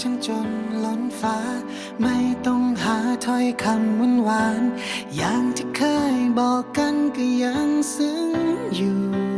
ฉันจนล้นฟ้า ไม่ต้องหาถ้อยคำหวานหวาน อย่างที่เคยบอกกันก็ยังซึ้งอยู่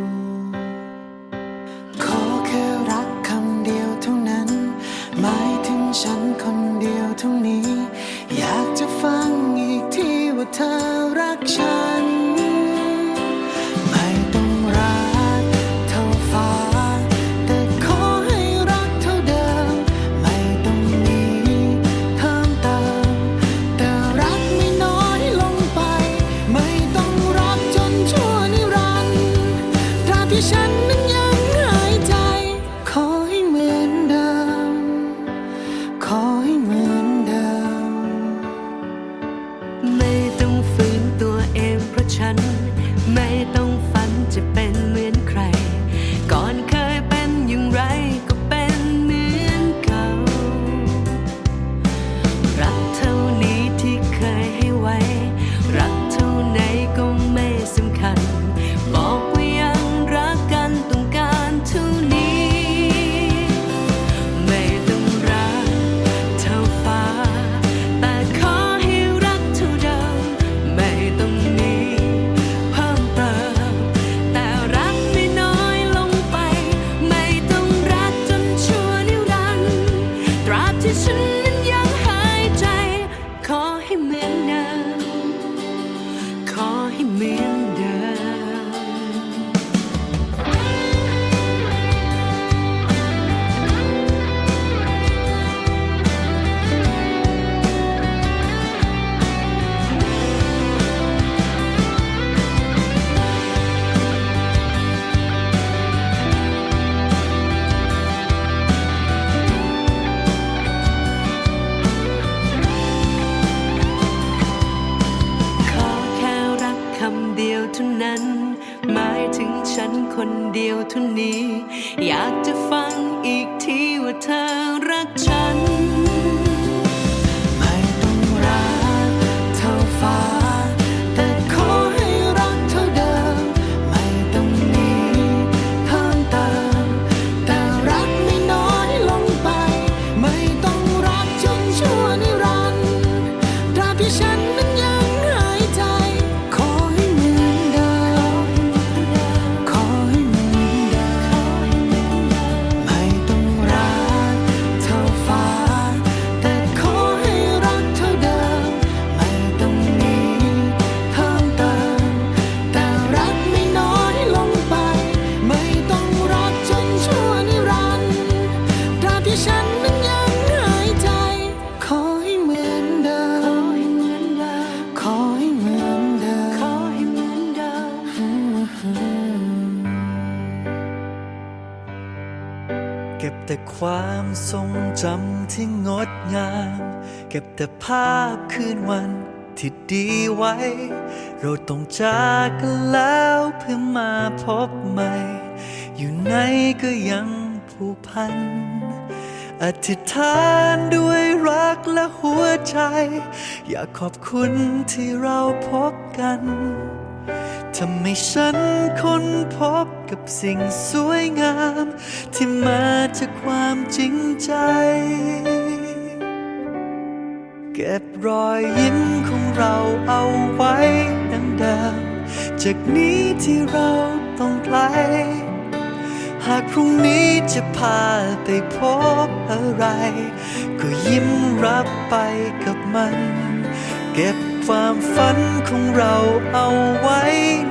เดียวเท่านี้ อยากจะฟังอีกทีว่าเธอรักฉัน เก็บแต่ความทรงจำที่งดงาม เก็บแต่ภาพคืนวันที่ดีไว้ เราต้องจากกันแล้วเพื่อมาพบใหม่ อยู่ไหนก็ยังผูกพัน อธิษฐานด้วยรักและหัวใจ อยากขอบคุณที่เราพบกัน ทำให้ฉันค้นพบกับสิ่งสวยงาม ที่มาจากความจริงใจ เก็บรอยยิ้มของเราเอาไว้ดังเดิมจากนี้ที่เราต้องไกล หากพรุ่งนี้จะพาไปพบอะไร ก็ยิ้มรับไปกับมัน เก็บ ความฝันของเราเอาไว้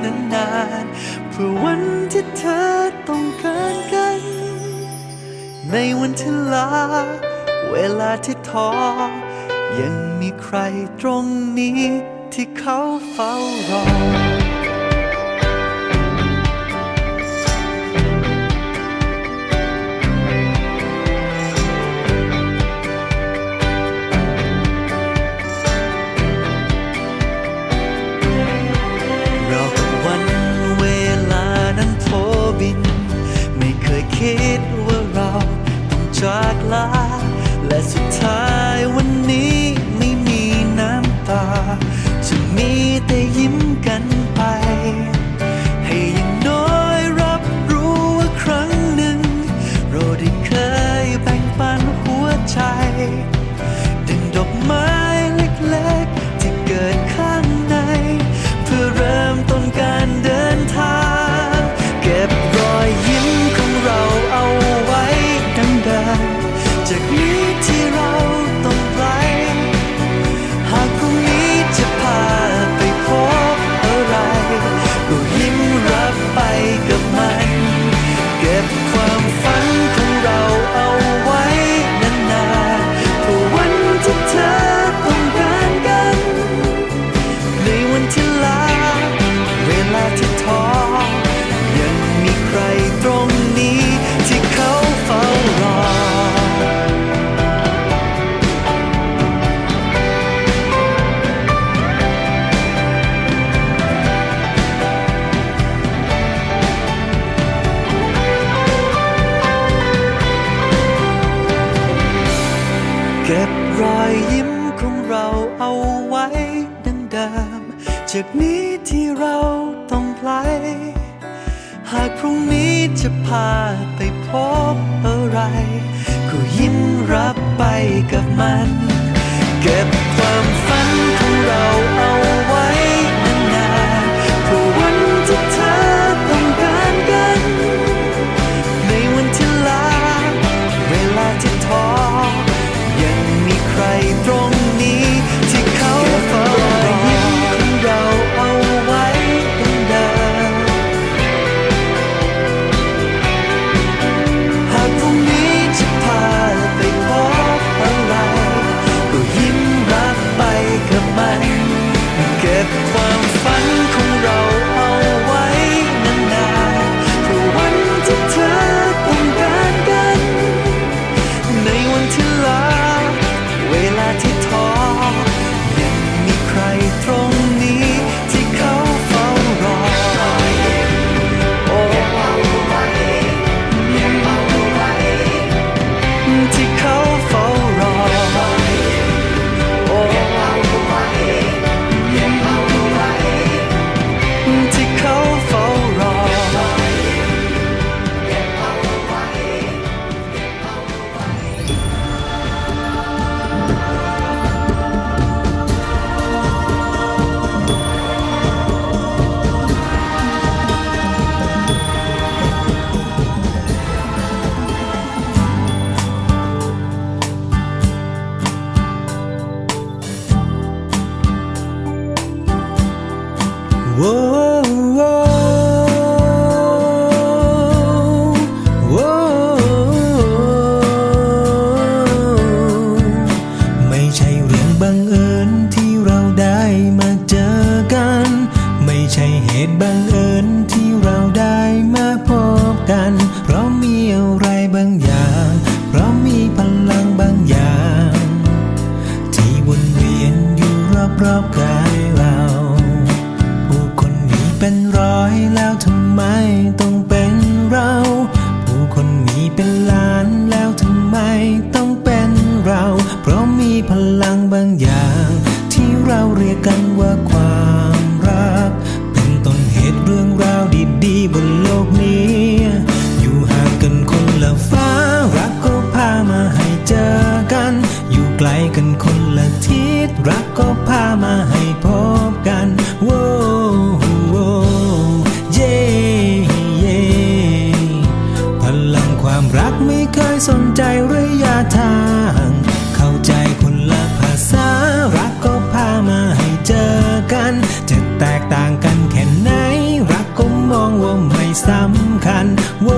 นานๆ เพื่อวันที่เธอต้องการกัน ในวันที่ลา เวลาที่ท้อ ยังมีใครตรงนี้ที่เขาเฝ้ารอ เก็บรอยยิ้มของเราเอาไว้ดังเดิม จากนี้ที่เราต้องไกลหากพรุ่งนี้จะพาไปพบอะไร ก็ยิ้มรับไปกับมัน เก็บความฝันของเราเอา ไม่สำคัญว